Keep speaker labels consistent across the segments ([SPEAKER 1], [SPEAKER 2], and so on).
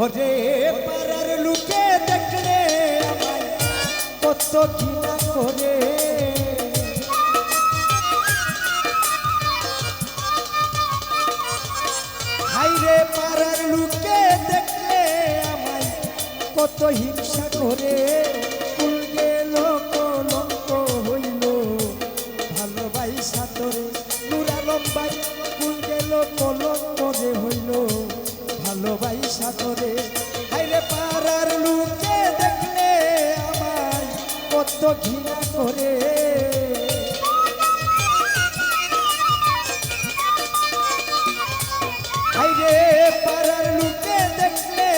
[SPEAKER 1] ওরে পাড়ার লুকে দেখলে আমায় কত ঘৃণা করে। হাইরে পাড়ার লুকে দেখলে আমায় কত হিংসা করে। ভালোবাসা তোরে হাইরে পাড়ার লুকে দেখলে আমায় কত ঘৃণা করে। আইরে পাড়ার লুকে দেখলে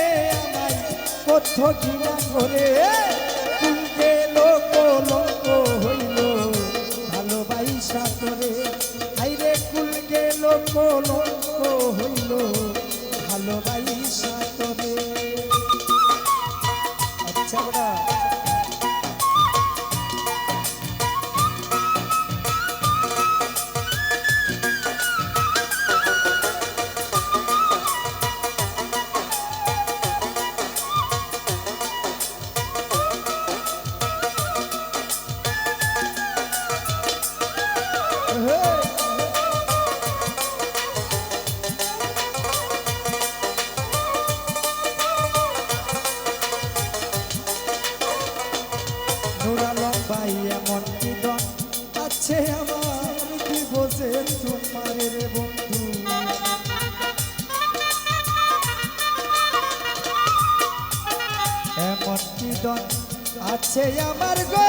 [SPEAKER 1] আমায় কত ঘৃণা করে। তুলকে লোক লোক হইল ভালোবাসা করে আইরে কুলকে লোক লোক ভালোবাসা। কি আছে আমার গো।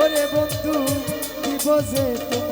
[SPEAKER 1] ওরে বন্ধু কি বোঝে তোমার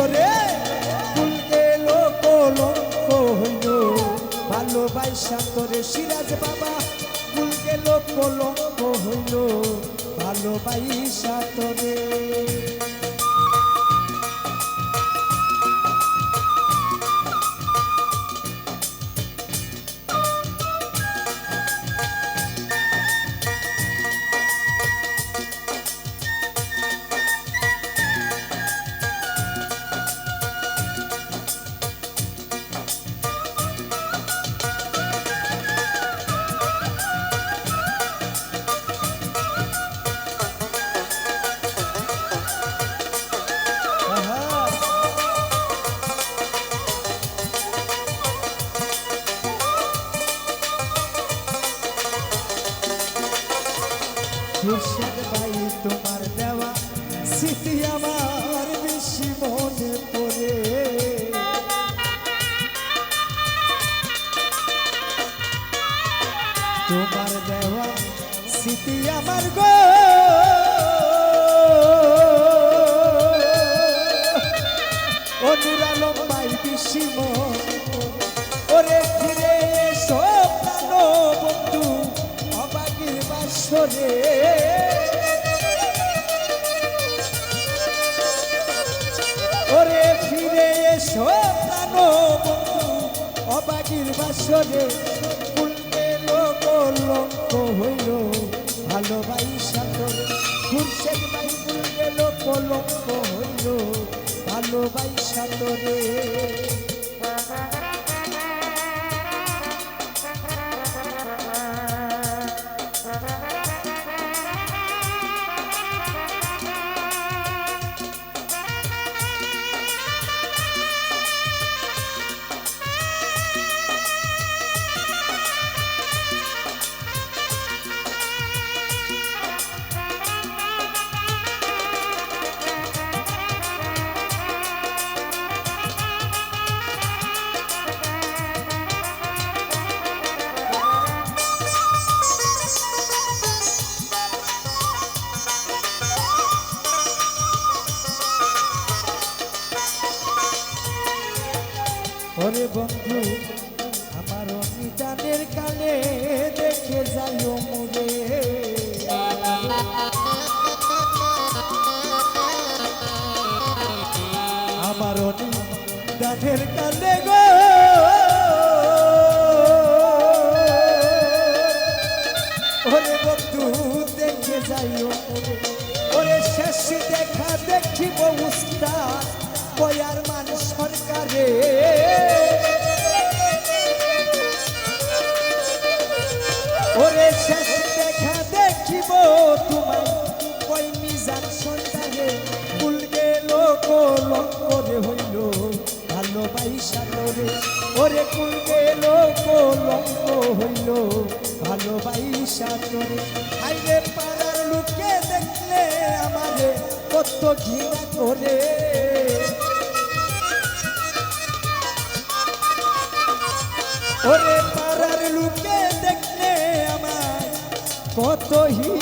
[SPEAKER 1] ধরে ফুল গেল কলঙ্ক হইল, ভালোবাসা তোরে সিরাজ বাবা। ফুল গেল কলঙ্ক হইল, ভালোবাসা তোরে খুরশেদ ভাই, তোমার দেওয়া স্মৃতি আমার বেশি মনে পড়ে। তোমার দেওয়া স্মৃতি আমার গো। অনুরালম পাই বিসিম ওরে ফিরে বাসরে ওরে ফিরে এসো প্রাণ অবাগির বাসরে। লঙ্ক হইল, ভালোবাসা তোরে খুরশেদ ভাই কুলকে লোক লঙ্ক হইল, ভালোবাসা তোরে ওরে বন্ধু, আমার অমিতানের কালে দেখে যাইও মুরে আমার অনিদানের কালে গো। ওরে বন্ধু, দেখে যাইও মুরে ওরে শেষ দেখা দেখিব উস্তাদ, বয়ার মান সরকারে ভালোবাসা তোরে ওরে কুল গেল কলঙ্ক হইল? ভালোবাসা তোরে আইরে পাড়ার লোকে দেখলে আমারে কত ঘৃণা করে। ওরে পাড়ার লোকে দেখলে আমার কত হিংসা